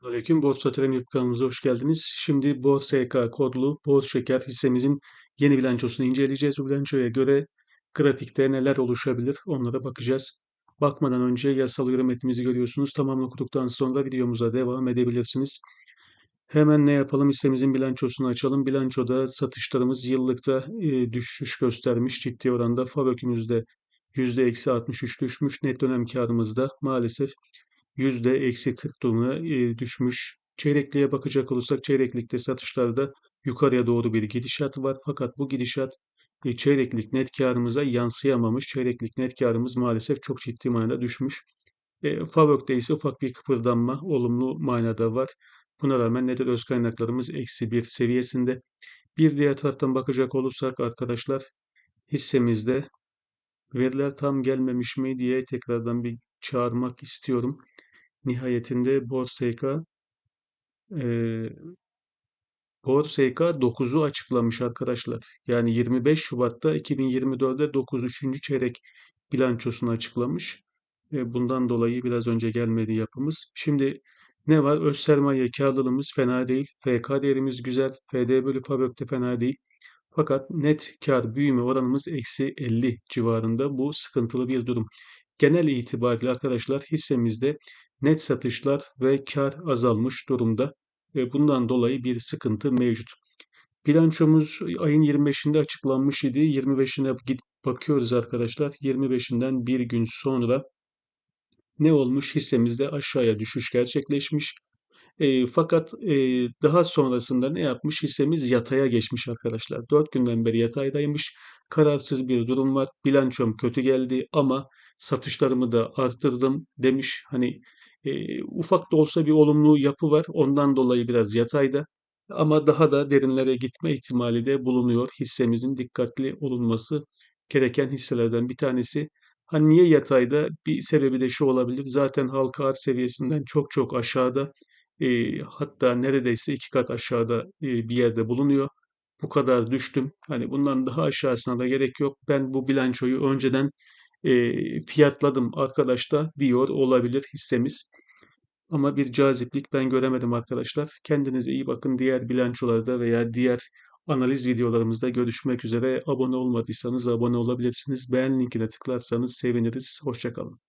Selamünaleyküm. Borsa Tren YouTube kanalımıza hoş geldiniz. Şimdi Borsa EK kodlu bol şeker hissemizin yeni bilançosunu inceleyeceğiz. Bu bilançoya göre grafikte neler oluşabilir onlara bakacağız. Bakmadan önce yasal yorum metnimizi görüyorsunuz. Tamamını okuduktan sonra videomuza devam edebilirsiniz. Hemen ne yapalım? Hissemizin bilançosunu açalım. Bilançoda satışlarımız yıllıkta e, düşüş göstermiş. Ciddi oranda FAVÖK'ümüzde %-63 düşmüş. Net dönem karımız da maalesef yüzde eksi 40 durumuna e, düşmüş. Çeyrekliğe bakacak olursak çeyreklikte satışlarda yukarıya doğru bir gidişat var. Fakat bu gidişat e, çeyreklik net karımıza yansıyamamış. Çeyreklik net karımız maalesef çok ciddi manada düşmüş. E, Favök'te ise ufak bir kıpırdanma olumlu manada var. Buna rağmen net öz kaynaklarımız eksi bir seviyesinde. Bir diğer taraftan bakacak olursak arkadaşlar hissemizde veriler tam gelmemiş mi diye tekrardan bir çağırmak istiyorum. Nihayetinde Borseka e, Borseka 9'u açıklamış arkadaşlar. Yani 25 Şubat'ta 2024'de 9. 3. çeyrek bilançosunu açıklamış. E, bundan dolayı biraz önce gelmedi yapımız. Şimdi ne var? Öz sermaye karlılığımız fena değil. FK değerimiz güzel. FD bölü FABÖK'te fena değil. Fakat net kar büyüme oranımız eksi 50 civarında. Bu sıkıntılı bir durum. Genel itibariyle arkadaşlar hissemizde net satışlar ve kar azalmış durumda. Ve bundan dolayı bir sıkıntı mevcut. Bilançomuz ayın 25'inde açıklanmış idi. 25'ine gidip bakıyoruz arkadaşlar. 25'inden bir gün sonra ne olmuş? Hissemizde aşağıya düşüş gerçekleşmiş. E, fakat e, daha sonrasında ne yapmış? Hissemiz yataya geçmiş arkadaşlar. 4 günden beri yataydaymış. Kararsız bir durum var. Bilançom kötü geldi ama satışlarımı da arttırdım demiş. Hani e, ufak da olsa bir olumlu yapı var. Ondan dolayı biraz yatayda. Ama daha da derinlere gitme ihtimali de bulunuyor. Hissemizin dikkatli olunması gereken hisselerden bir tanesi. Hani niye yatayda? Bir sebebi de şu olabilir. Zaten halka arz seviyesinden çok çok aşağıda e, hatta neredeyse iki kat aşağıda e, bir yerde bulunuyor. Bu kadar düştüm. Hani bundan daha aşağısına da gerek yok. Ben bu bilançoyu önceden e, fiyatladım arkadaşlar diyor olabilir hissemiz. Ama bir caziplik ben göremedim arkadaşlar. Kendinize iyi bakın. Diğer bilançolarda veya diğer analiz videolarımızda görüşmek üzere. Abone olmadıysanız abone olabilirsiniz. Beğen linkine tıklarsanız seviniriz. Hoşçakalın.